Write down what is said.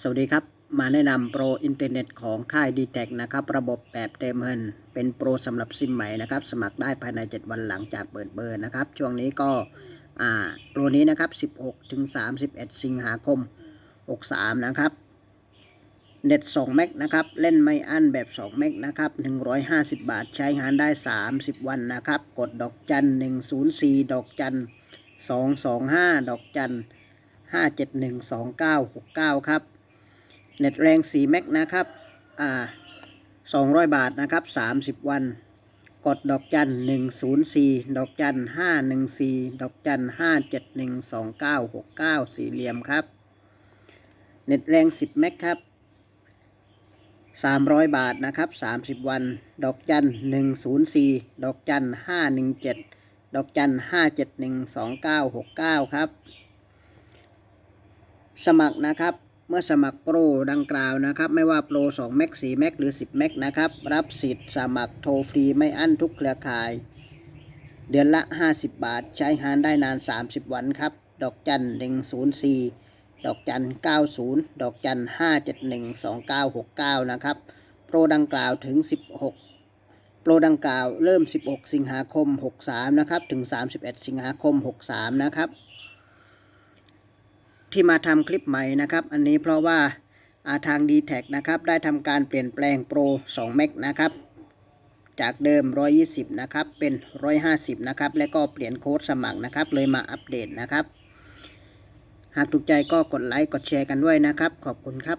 สวัสดีครับ มาแนะนำโปรอินเทอร์เน็ตของค่าย d t แทนะครับ ระบบแบบเต็มเงิน เป็นโปรสำหรับซิมใหม่นะครับ สมัครได้ภายใน 7 วันหลังจากเปิดเบอร์นะครับ ช่วงนี้ก็อ่าโปรนี้นะครับ 16 ถึง 31 สิงหาคม 63 นะครับ เน็ต 2 เมกนะครับ เล่นไม่อั้นแบบ 2 เมกนะครับ 150 บาท ใช้งานได้ 30 วันนะครับ กดดอกจัน 104 ดอกจัน 225 ดอกจัน5712969 ครับ เน็ตแรง4เมกนะครับอ่า200 บาทนะครับ 30 วัน กดดอกจัน 104 ดอกจัน 514 ดอกจัน 5712969 สี่เหลี่ยมครับ เน็ตแรง 10เมกครับ 300 บาทนะครับ 30 วัน ดอกจัน 104 ดอกจัน 517 ดอกจัน 5712969 ครับ สมัครนะครับ มื่อสมัครโปรดังกล่าวนะครับ ไม่ว่าโปร2เมก4เมกหรือ 10เมกนะครับ รับสิทธิ์สมัครโทรฟรีไม่อั้นทุกเครือข่าย เดือนละ 50 บาท ใช้งานได้นาน 30 วันครับ ดอกจัน104ดอกจัน90ดอกจัน5712969นะครับ โปรดังกล่าวถึง 16 โปรดังกล่าวเริ่ม 16 สิงหาคม 63 นะครับ ถึง 31 สิงหาคม 63 นะครับ ที่มาทำคลิปใหม่นะครับ อันนี้เพราะว่าอาทาง d t แทนะครับ ได้ทำการเปลี่ยนแปลงโปร2เมกนะครับ จากเดิม 120 นะครับ เป็น 150 นะครับ และก็เปลี่ยนโค้ดสมัครนะครับ เลยมาอัปเดตนะครับ หากถูกใจก็กดไลค์ กดแชร์กันด้วยนะครับ ขอบคุณครับ